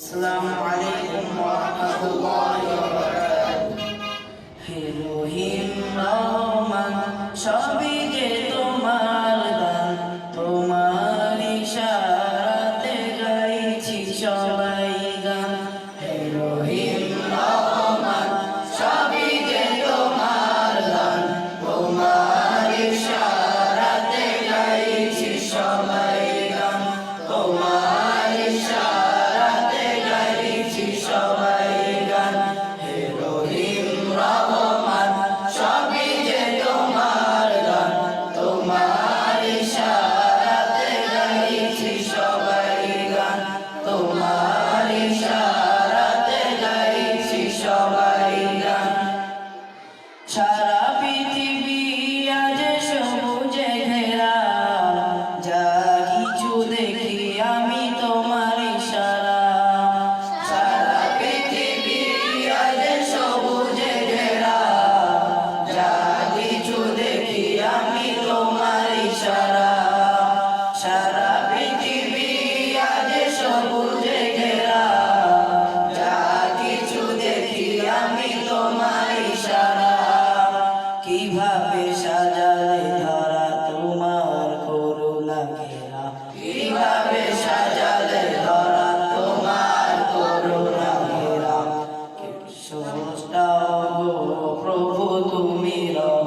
আসসালামু আলাইকুম ওয়া রহমান যে তোমার দান তোমার ইশারাতে গাইছি সবাই গান হে রহিম Habibi. কীভাবে সাজালে ধরা তোমার করুণা ঘেরা? কীভাবে সাজালে ধরা তোমার করুণা ঘেরা? সহজটা প্রভু তুমি রা